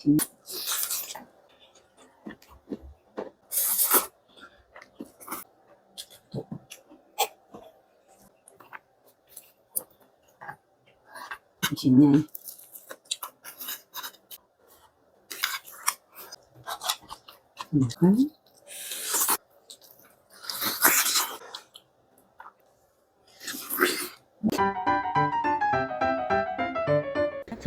ชิ้นชิ้น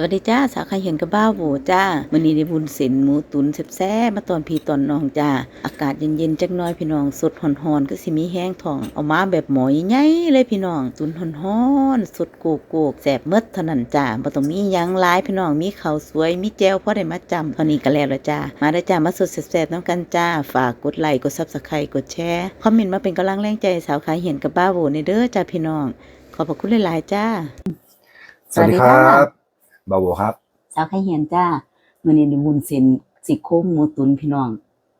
วัสดีจ้าสาวใครเห็นกับบ้าวโหวจ้ามื้อนี้ได้บุญเส้นหมูตุ๋นแซ่บๆมาตอนพีตอนน้องจ้าอากาศเย็นๆจักน่อยพี่น้องสดฮ้อนๆก็สิมีแห้งท้องเอามาแบบหมอใหญ่เลยพี่น้อง ตุ๋นฮ้อนๆสดโกกๆแซ่บเมดเท่านั้นจ้าบ่ต้องมีหยังหลายพี่น้องมีข้าวสวยมีแจ่วพอได้มาจำเท่านี้ก็แล้วละจ้ามาได้จ้ามาสดแซ่บๆน้ำกันจ้าฝากกดไลค์กด Subscribe กดแชร์คอมเมนต์มาเป็นกำลังแรงใจสาวใครเห็นกับบ้าวโหวในเด้อจ้าพี่น้อง ขอบพระคุณหลายๆจ้า สวัสดีครับ บาโวครับ สาวไข่เหียนจ้ามื้อนี้ได้บุญเส้นสิโครงหมูตุ๋นพี่น้อง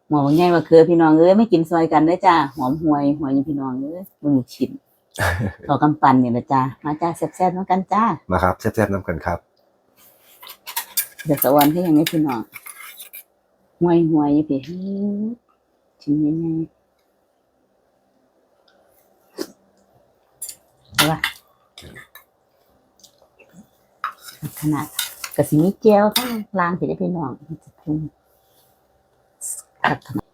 หมอว่าไงว่าคือพี่น้องเอ้ยไม่กินซอยกันเด้อจ้าหอมหวยหวยอยู่พี่น้องเอ้ยมึงลูกชิ้นต่อกำปั้นนี่ละจ้ามาจ้าแซ่บๆน้องกันจ้ามาครับแซ่บๆน้ำกันครับ เดี๋ยวสวรรค์ให้ยังไงพี่น้องหวยหวยอยู่พี่อื้อชิ้นใหญ่ๆเอาว่า ขนาดกระสีมีแก้วข้งลางสิได้พี่น้องมันจะพุ่งขัดขนาด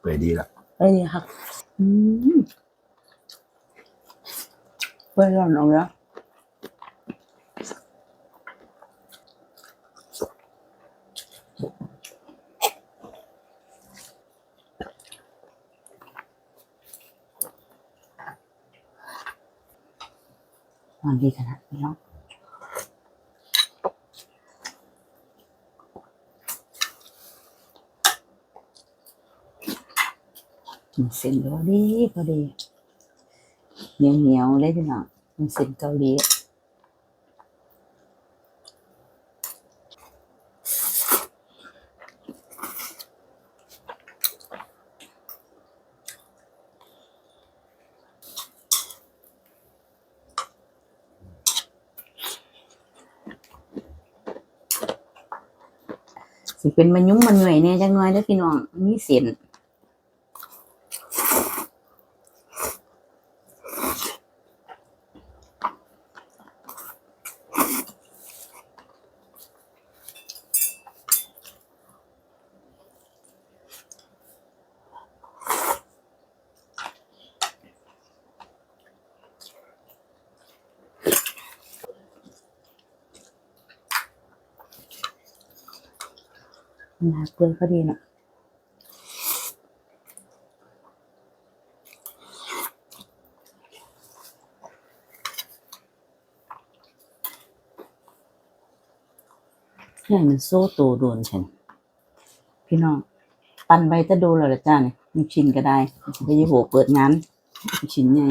เปื่อยดีละเอ้ยครับอืมเปื่อยร้อนออกแล้วันดีขนาดนี้เนาะมันเส้นพอดีพอดีเหนียวเหนียวเลยพี่น้องมันเส้นเกาหลี สิเป็นมันยุ่งมันเหนื่อยเนี่ยจังน้อยเด้อพี่น้องมีเส้น มันหาเปลือยก็ดีนะให้มันโซ่โตโดนฉัน พี่น้อง ปันใบจะโดนแล้วละจ้าเนี่ยมีชิ้นก็ได้ไปยี่โหเปิดงานลูกชิ้นไง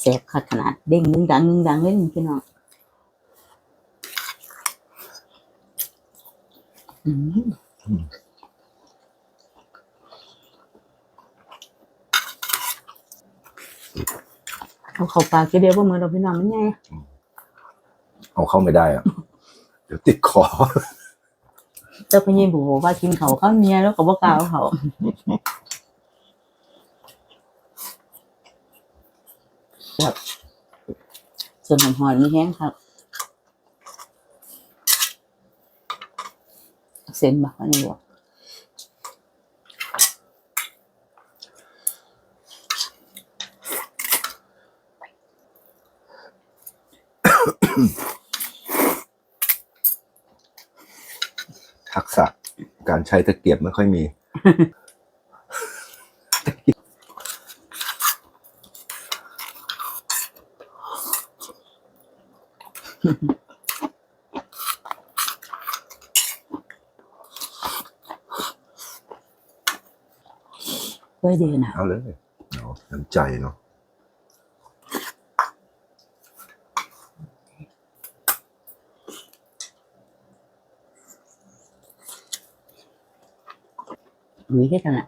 แสบขัดขนาดเด้งนึงดังนึงดังเลยนี่พี่น้อง อืม เอาเข้าปากทีเดียวว่ามือเราพี่น้องมันไงเอาเข้าไม่ได้อะเดี๋ยวติดคอเจ้าพญายบอกว่ากินเขาข้าวเมียแล้วก็บอกกล่าวเขาครับส่วนหอมหอยมีแห้งครับ เส้นบักอันนี้บอกทักษะการใช้ตะเกียบไม่ค่อยมี เพื่อดีนะเอาเลยเนาะน้ำใจเนาะ มีแค่นั้นแหละ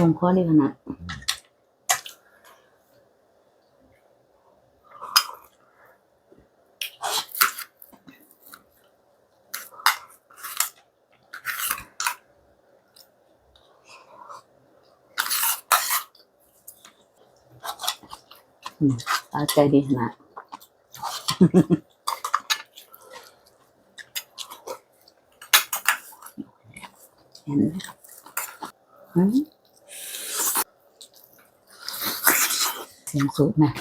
ลงคอดีขนาดอืมตาใจดีขนาด เห็นไหมอืมเสียงสูงนะ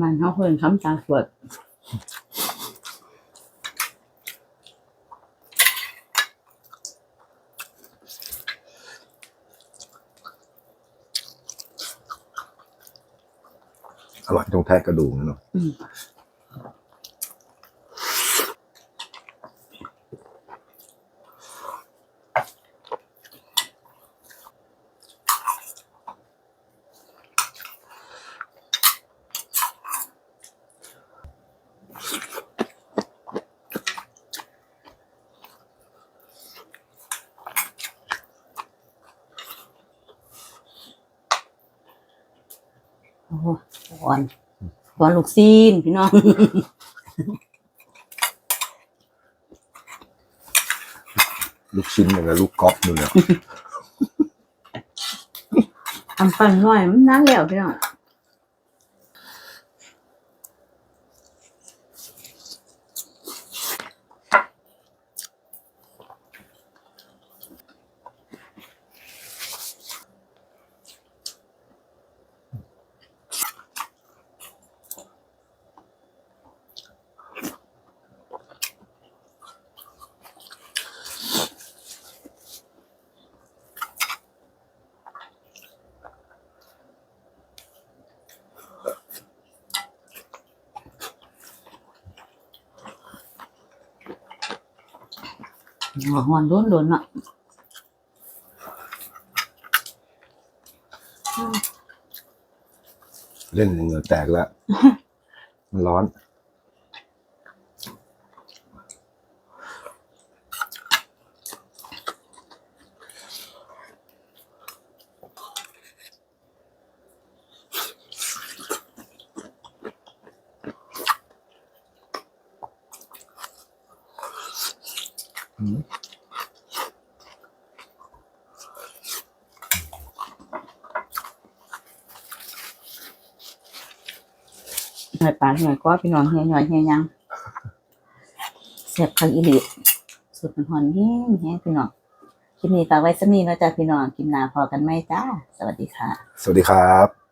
มันเขาเพิ่นคำตาสวดอร่อยตรงแท้กระดูกนะเนาะ อ่อนอ่อนลูกซีนพี่น้องลูกชิ้นอย่างกับลูกก๊อฟนู่นเนี่ย ทำปันหน่อยมันนั่นแล้วพี่น้อง หัวหอนโดนโดนๆเนาะเล่นเหงื่อแตกแล้วมันร้อน หน่อยปลาหน่อยก็พี่น้องเฮียหน่อยเฮียยังเสียบคักอีลีสุดมันหอนแห้งแห้งพี่น้องคลิปนี้ฝากไว้สักนี้นาะจ๊ะพี่น้องคลิปหน้าพอกันไหมจ้า สวัสดีค่ะ สวัสดีครับ